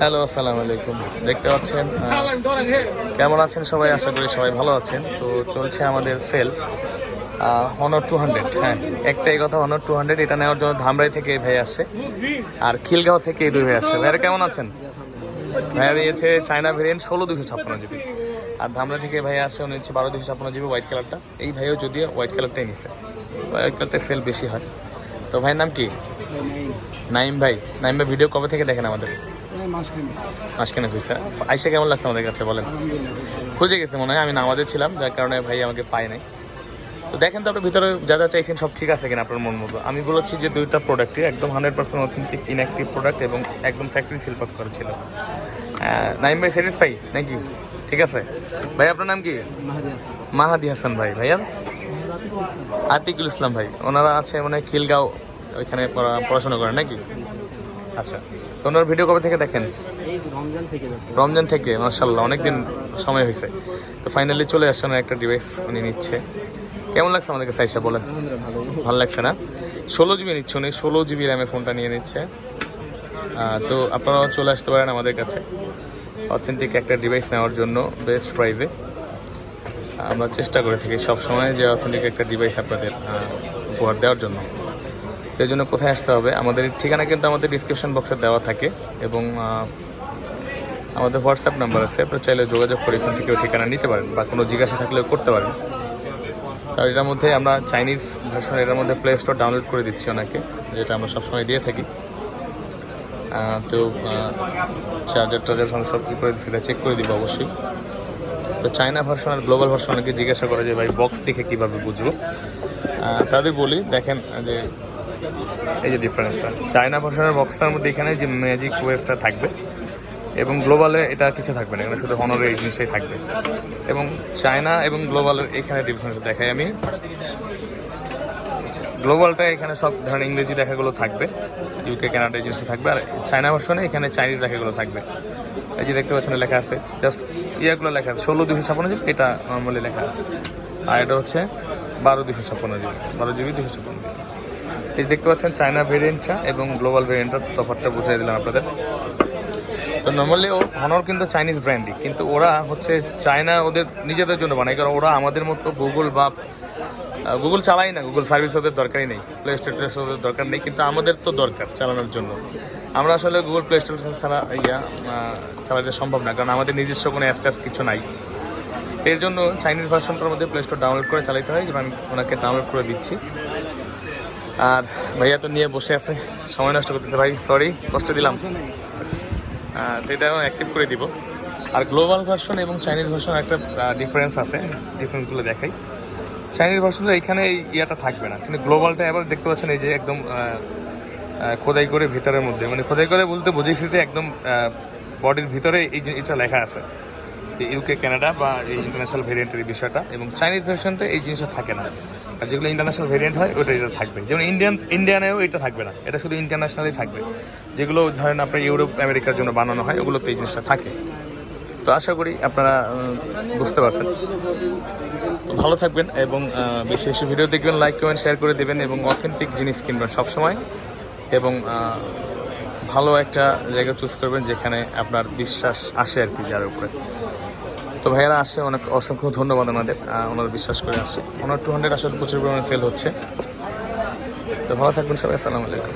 Hello আসসালাম আলাইকুম। দেখতে পাচ্ছেন কেমন আছেন সবাই? আশা করি সবাই ভালো আছেন। তো চলছে আমাদের সেল হনর টু হান্ড্রেড হ্যাঁ একটাই কথা হনর টু হান্ড্রেড এটা নেওয়ার জন্য ধামরাই থেকে এই ভাই আসছে। আর খিলগাঁও থেকে এই দুই ভাই আসছে। ভাইয়ারা কেমন আছেন? ভাইয়া নিয়েছে চায়না ভেরিয়েন্ট ষোলো দুশো ছাপ্পান্ন জিবি। আর ধামরা থেকে ভাই আসছে উনি হচ্ছে বারো দুশো ছাপ্পান্ন জিবি হোয়াইট কালারটা এই ভাইও যদিও হোয়াইট কালারটাই নিচ্ছে হোয়াইট কালারটা সেল বেশি হয়। তো ভাইয়ের নাম কি? নাইম। ভাই। নাইম ভাই ভিডিও কবে থেকে দেখেন আমাদের? মাঝখানে হয়েছে। আইসা কেমন লাগছে আমাদের কাছে বলেন? খুঁজে গেছে মনে হয় আমি নামাজে ছিলাম যার কারণে ভাই আমাকে পায় নাই। তো দেখেন তো আপনার ভিতরে যা যা চাইছেন সব ঠিক আছে কিনা আপনার মন মতো। আমি বলেছি যে দুইটা প্রোডাক্টই একদম hundred percent authentic inactive product এবং একদম ফ্যাক্টরি শিল্পক করেছিল নাইম ভাই স্যাটিসফাই নাকি? ঠিক আছে। ভাই আপনার নাম কি? মাহাদি হাসান। ভাই ভাইয়া? আতিকুল ইসলাম ভাই। ওনারা আছে মানে খিলগাঁও ওইখানে পড়া- পড়াশোনা করেন নাকি? আচ্ছা। তো ওনার ভিডিও কবে থেকে দেখেন? রমজান থেকে মার্শাল্লাহ অনেকদিন সময় হয়েছে। তো ফাইনালি চলে আসছে ওনার একটা ডিভাইস উনি নিচ্ছে। কেমন লাগছে আমাদেরকে সাইসা বলেন? ভালো লাগছে না? ষোলো জিবি নিচ্ছে উনি ষোলো জিবি র্যামে ফোনটা নিয়ে নিচ্ছে। তো আপনারাও চলে আসতে পারেন আমাদের কাছে। অথেন্টিক একটা ডিভাইস নেওয়ার জন্য বেস্ট প্রাইজে আমরা চেষ্টা করে থাকি সব সময় যে অথেন্টিক একটা ডিভাইস আপনাদের উপহার দেওয়ার জন্য। এই জন্য কোথায় আসতে হবে, আমাদের ঠিকানা কিন্তু আমাদের ডিসক্রিপশন বক্সে দেওয়া থাকে এবং আমাদের হোয়াটসঅ্যাপ নাম্বার আছে, আপনারা চাইলে যোগাযোগ করে এখান থেকেও ঠিকানা নিতে পারেন বা কোনো জিজ্ঞাসা থাকলেও করতে পারেন। আর এটার মধ্যে আমরা চাইনিজ ভার্সন এটার মধ্যে প্লে স্টোর ডাউনলোড করে দিচ্ছি ওনাকে, যেটা আমরা সবসময় দিয়ে থাকি। তো চার্জার টার্জার সব কী করে সেটা চেক করে দিব অবশ্যই। তো চায়না ভার্সন আর গ্লোবাল ভার্সন অনেকে জিজ্ঞাসা করে যে ভাই বক্স দেখে কীভাবে বুঝব? তাদের বলি, দেখেন, যে এই যে ডিফারেন্সটা চায়না ভার্সনের বক্সটার মধ্যে এখানে যে ম্যাজিক ওয়েভটা থাকবে, এবং গ্লোবালে এটা কিছু থাকবে না, এখানে শুধু হনরের এই জিনিসটাই থাকবে। এবং চায়না এবং গ্লোবালের এখানে ডিফারেন্স দেখাই আমি। গ্লোবালটা এখানে সব ধরনের ইংরেজি লেখাগুলো থাকবে ইউকে কানাডা এই জিনিসটা থাকবে, আর চায়না ভার্সনে এখানে চাইনিজ লেখাগুলো থাকবে। এই যে দেখতে পাচ্ছেন লেখা আছে জাস্ট ইয়াগুলো লেখা আছে, ষোলো দুশো ছাপ্পান্ন জিবি, এটা নর্মালি লেখা আছে। আর এটা হচ্ছে বারো দুশো ছাপ্পান্ন জিবি, বারো জিবি দুশো ছাপ্পান্ন জিবি। এই দেখতে পাচ্ছেন চায়না ভেরিয়েন্টটা এবং গ্লোবাল ভেরিয়েন্টটা তফাৎটা বুঝিয়ে দিলাম আপনাদের। তো নর্মালি ও হনর কিন্তু চাইনিজ ব্র্যান্ডই কিন্তু ওরা হচ্ছে চায়না ওদের নিজেদের জন্য বানায়, কারণ ওরা আমাদের মতো গুগল বা গুগল চালাই না গুগল সার্ভিস ওদের দরকারই নেই প্লে স্টোর ওদের দরকার নেই, কিন্তু আমাদের তো দরকার চালানোর জন্য। আমরা আসলে গুগল প্লে স্টোর ছাড়া ইয়া চালাতে সম্ভব না, কারণ আমাদের নিজস্ব কোনো অ্যাপ কিছু নাই। এর জন্য চাইনিজ ভার্সনটার মধ্যে প্লে স্টোর ডাউনলোড করে চালাতে হয় আমি ওনাকে ডাউনলোড করে দিচ্ছি। আর ভাইয়া তো নিয়ে বসে আছে। সময় নষ্ট করতেছে ভাই সরি কষ্ট দিলাম। এটা অ্যাক্টিভ করে দিব। আর গ্লোবাল ভার্সন এবং চাইনিজ ভার্সন একটা ডিফারেন্স আছে ডিফারেন্সগুলো দেখাই। চাইনিজ ভার্সনটা এখানে এই ইয়াটা থাকবে না, কিন্তু গ্লোবালটা এবার দেখতে পাচ্ছেন এই যে একদম খোদাই করে ভিতরের মধ্যে। মানে খোদাই করে বলতে বুঝেছি যে একদম বডির ভিতরে এই এটা লেখা আছে। ইউকে কানাডা বা এই ইন্টারন্যাশনাল ভেরিয়েন্টের বিষয়টা। এবং চাইনিজ ভার্সনটা এই জিনিসটা থাকে না। আর যেগুলো ইন্টারন্যাশনাল ভেরিয়েন্ট হয় ওটা এটা থাকবে। যেমন ইন্ডিয়ান ইন্ডিয়ানেও এটা থাকবে না। এটা শুধু ইন্টারন্যাশনালি থাকবে। যেগুলো ধরেন আপনার ইউরোপ আমেরিকার জন্য বানানো হয়, ওগুলোতে এই জিনিসটা থাকে। তো আশা করি আপনারা বুঝতে পারছেন। ভালো থাকবেন এবং বেশি বেশি ভিডিও দেখবেন লাইক কমেন্ট শেয়ার করে দেবেন এবং অথেন্টিক জিনিস কিনবেন সবসময়। এবং ভালো একটা জায়গা চুজ করবেন যেখানে আপনার বিশ্বাস আসে আর কি যার উপরে। তো ভাইয়ারা আসছে অনেক অসংখ্য ধন্যবাদ ওনাদের ওনারা বিশ্বাস করে আসছে ওনার টু হান্ড্রেড আসলে প্রচুর পরিমাণে সেল হচ্ছে। তো ভালো থাকবেন সবাই, আসসালামু আলাইকুম।